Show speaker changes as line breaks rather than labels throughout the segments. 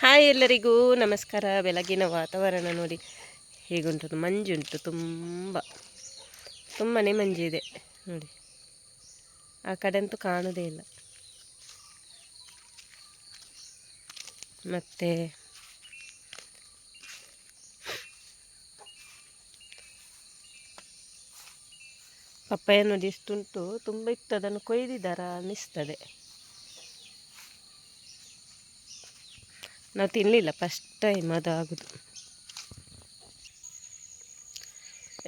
Hi ಎಲ್ಲರಿಗೂ ನಮಸ್ಕಾರ. ಬೆಳಗಿನ ವಾತಾವರಣ ನೋಡಿ. ಹೇಗುಂಟು? ಮಂಜುಂಟು ತುಂಬ. ತುಂಬಾ ಮಂಜಿದೆ ನೋಡಿ. ಆ ಕಡೆ ಅಂತೂ ಕಾಣೋದೇ ಇಲ್ಲ. ಮತ್ತು ಪಪ್ಪಾಯ ನೋಡಿ ಎಷ್ಟುಂಟು. ತುಂಬ ಇತ್ತು. ಅದನ್ನು ಕೊಯ್ದಿದ್ದಾರ? ಅನ್ನಿಸ್ತದೆ. ನಾವು ತಿನ್ನಲಿಲ್ಲ ಫಸ್ಟ್ ಟೈಮ್ ಅದು ಆಗೋದು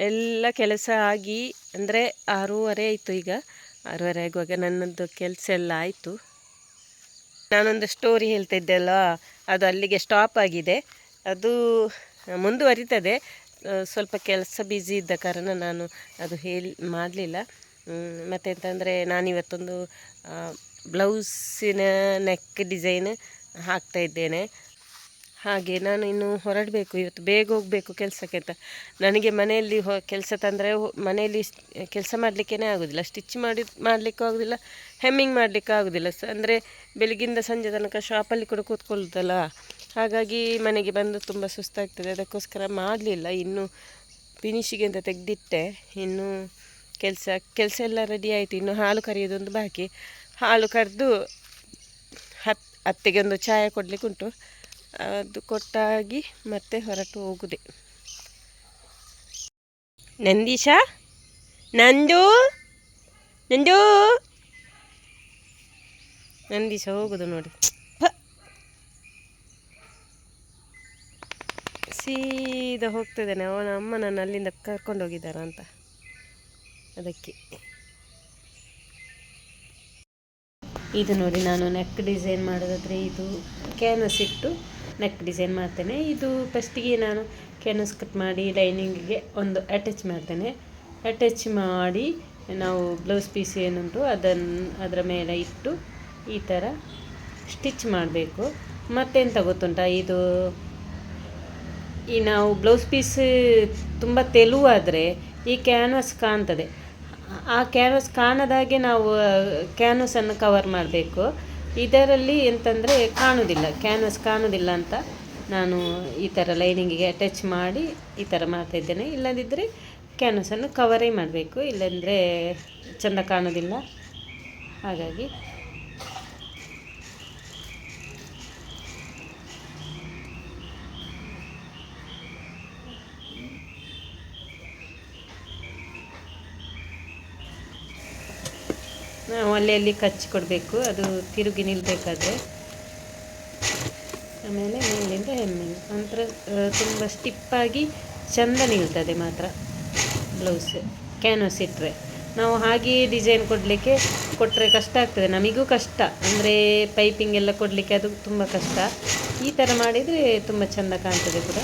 ಎಲ್ಲ ಕೆಲಸ ಆಗಿ, ಅಂದರೆ ಆರೂವರೆ ಆಯಿತು ಈಗ. ಆರೂವರೆ ಆಗುವಾಗ ನನ್ನದು ಕೆಲಸ ಎಲ್ಲ ಆಯಿತು. ನಾನೊಂದು ಸ್ಟೋರಿ ಹೇಳ್ತಾ ಇದ್ದೆ ಅಲ್ವಾ? ಅದು ಅಲ್ಲಿಗೆ ಸ್ಟಾಪ್ ಆಗಿದೆ. ಅದು ಮುಂದುವರಿತದೆ. ಸ್ವಲ್ಪ ಕೆಲಸ ಬ್ಯುಸಿ ಇದ್ದ ಕಾರಣ ನಾನು ಅದು ಹೇಳಿ, ಮಾಡಲಿಲ್ಲ. ಮತ್ತೆಂತಂದರೆ ನಾನಿವತ್ತೊಂದು ಬ್ಲೌಸಿನ ನೆಕ್ ಡಿಸೈನ್ ಹಾಕ್ತಾ ಇದ್ದೇನೆ. ಹಾಗೆ ನಾನು ಇನ್ನು ಹೊರಡಬೇಕು, ಇವತ್ತು ಬೇಗ ಹೋಗಬೇಕು ಕೆಲಸಕ್ಕೆ ಅಂತ. ನನಗೆ ಮನೆಯಲ್ಲಿ ಹೊ, ಕೆಲಸ ತಂದರೆ ಮನೆಯಲ್ಲಿ ಕೆಲಸ ಮಾಡಲಿಕ್ಕೇ ಆಗೋದಿಲ್ಲ. ಸ್ಟಿಚ್ ಮಾಡಿ, ಮಾಡಲಿಕ್ಕೂ ಆಗೋದಿಲ್ಲ, ಹೆಮ್ಮಿಂಗ್ ಮಾಡಲಿಕ್ಕೂ ಆಗೋದಿಲ್ಲ. ಸ, ಅಂದರೆ ಬೆಳಗಿಂದ ಸಂಜೆ ತನಕ ಶಾಪಲ್ಲಿ ಕೂಡ ಕೂತ್ಕೊಳ್ಳೋದಲ್ಲ ಹಾಗಾಗಿ ಮನೆಗೆ ಬಂದು ತುಂಬ ಸುಸ್ತಾಗ್ತದೆ. ಅದಕ್ಕೋಸ್ಕರ ಮಾಡಲಿಲ್ಲ. ಇನ್ನು ಫಿನಿಶಿಗೆ ಅಂತ ತೆಗೆದಿಟ್ಟೆ. ಇನ್ನೂ ಕೆಲಸ ಕೆಲಸ ಎಲ್ಲ ರೆಡಿ ಆಯಿತು. ಇನ್ನು ಹಾಲು ಕರೆಯೋದೊಂದು ಬಾಕಿ. ಹಾಲು ಕರೆದು ಅತ್ತೆಗೆ ಒಂದು ಚಾಯ ಕೊಡಲಿಕ್ಕೆ ಉಂಟು. ಅದು ಕೊಟ್ಟಾಗಿ ಮತ್ತೆ ಹೊರಟು ಹೋಗುದೆ. ನಂದೀಶ? ನಂದು ನಂದು ನಂದೀಶ ಹೋಗುದು ನೋಡಿ. ಸೀದಾ ಹೋಗ್ತಿದ್ದಾನೆ ಅವನ ಅಮ್ಮ ನನ್ನ ಅಲ್ಲಿಂದ ಕರ್ಕೊಂಡು ಹೋಗಿದ್ದಾರ ಅಂತ ಅದಕ್ಕೆ. ಇದು ನೋಡಿ ನಾನು ನೆಕ್ ಡಿಸೈನ್ ಮಾಡೋದಾದರೆ ಇದು ಕ್ಯಾನಸ್ ಇಟ್ಟು ನೆಕ್ ಡಿಸೈನ್ ಮಾಡ್ತೇನೆ. ಇದು ಫಸ್ಟಿಗೆ ನಾನು ಕ್ಯಾನಸ್ ಕಟ್ ಮಾಡಿ ಲೈನಿಂಗಿಗೆ ಒಂದು ಅಟ್ಯಾಚ್ ಮಾಡ್ತೇನೆ. ಅಟ್ಯಾಚ್ ಮಾಡಿ ನಾವು ಬ್ಲೌಸ್ ಪೀಸ್ ಏನುಂಟು ಅದನ್ನು ಅದರ ಮೇಲೆ ಇಟ್ಟು ಈ ಥರ ಸ್ಟಿಚ್ ಮಾಡಬೇಕು. ಮತ್ತೆಂತ ಗೊತ್ತುಂಟ? ಇದು ಈ ನಾವು ಬ್ಲೌಸ್ ಪೀಸ್ ತುಂಬ ತೆಳುವಾದರೆ ಈ ಕ್ಯಾನ್ವಸ್ ಕಾಣ್ತದೆ. ಆ ಕ್ಯಾನ್ವಸ್ ಕಾಣದಾಗೆ ನಾವು ಕ್ಯಾನ್ವಸನ್ನು ಕವರ್ ಮಾಡಬೇಕು. ಇದರಲ್ಲಿ ಎಂತಂದರೆ ಕಾಣುವುದಿಲ್ಲ ಕ್ಯಾನ್ವಸ್ ಕಾಣೋದಿಲ್ಲ ಅಂತ ನಾನು ಈ ಥರ ಲೈನಿಂಗಿಗೆ ಅಟ್ಯಾಚ್ ಮಾಡಿ ಈ ಥರ ಮಾಡ್ತಾಯಿದ್ದೇನೆ ಇಲ್ಲದಿದ್ದರೆ ಕ್ಯಾನ್ವಸನ್ನು ಕವರೇ ಮಾಡಬೇಕು. ಇಲ್ಲಂದರೆ ಚೆಂದ ಕಾಣೋದಿಲ್ಲ. ಹಾಗಾಗಿ ಅಲ್ಲಿ ಕಚ್ಚಿ ಕೊಡಬೇಕು. ಅದು ತಿರುಗಿ ನಿಲ್ಲಬೇಕಾದ್ರೆ ಆಮೇಲೆ ಮೇಲಿಂದ ಹೆಮ್ಮಿಂಗ್ ನಂತರ ತುಂಬ ಸ್ಟಿಪ್ಪಾಗಿ ಚೆಂದ ನಿಲ್ತದೆ ಮಾತ್ರ ಬ್ಲೌಸ್ ಕ್ಯಾನ್ವಸ್ ಇಟ್ಟರೆ ನಾವು ಹಾಗೆಯೇ ಡಿಸೈನ್ ಕೊಡಲಿಕ್ಕೆ ಕೊಟ್ಟರೆ ಕಷ್ಟ ಆಗ್ತದೆ. ನಮಗೂ ಕಷ್ಟ. ಅಂದರೆ ಪೈಪಿಂಗ್ ಎಲ್ಲ ಕೊಡಲಿಕ್ಕೆ ಅದು ತುಂಬ ಕಷ್ಟ. ಈ ಥರ ಮಾಡಿದರೆ ತುಂಬ ಚೆಂದ ಕಾಣ್ತದೆ ಕೂಡ.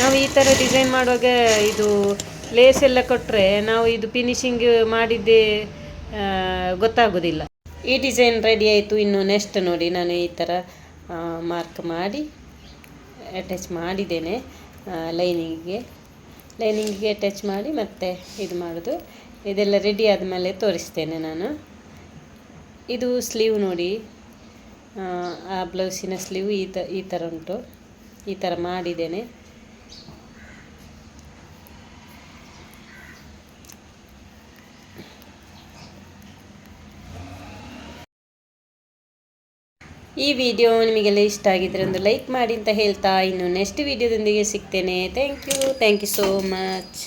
ನಾವು ಈ ಥರ ಡಿಸೈನ್ ಮಾಡುವಾಗ ಇದು ಲೇಸ್ ಎಲ್ಲ ಕೊಟ್ಟರೆ ನಾವು ಇದು ಫಿನಿಶಿಂಗ್ ಮಾಡಿದ್ದೇ ಗೊತ್ತಾಗೋದಿಲ್ಲ. ಈ ಡಿಸೈನ್ ರೆಡಿ ಆಯಿತು, ಇನ್ನು ನೆಕ್ಸ್ಟ್ ನೋಡಿ ನಾನು ಈ ಥರ ಮಾರ್ಕ್ ಮಾಡಿ ಅಟ್ಯಾಚ್ ಮಾಡಿದ್ದೇನೆ ಲೈನಿಂಗಿಗೆ ಲೈನಿಂಗಿಗೆ ಅಟ್ಯಾಚ್ ಮಾಡಿ ಮತ್ತೆ ಇದು ಮಾಡೋದು. ಇದೆಲ್ಲ ರೆಡಿ ಆದಮೇಲೆ ತೋರಿಸ್ತೇನೆ ನಾನು. ಇದು ಸ್ಲೀವ್ ನೋಡಿ, ಆ ಬ್ಲೌಸಿನ ಸ್ಲೀವ್ ಈ ತ, ಈ ಥರ ಉಂಟು. ಈ ಥರ ಮಾಡಿದ್ದೇನೆ. ಈ ವಿಡಿಯೋ ನಿಮಗೆಲ್ಲ ಇಷ್ಟ ಆಗಿದ್ರೆ ಒಂದು ಲೈಕ್ ಮಾಡಿ ಅಂತ ಹೇಳ್ತಾ ಇನ್ನು ನೆಕ್ಸ್ಟ್ ವಿಡಿಯೋದೊಂದಿಗೆ ಸಿಗ್ತೇನೆ. Thank you thank you so much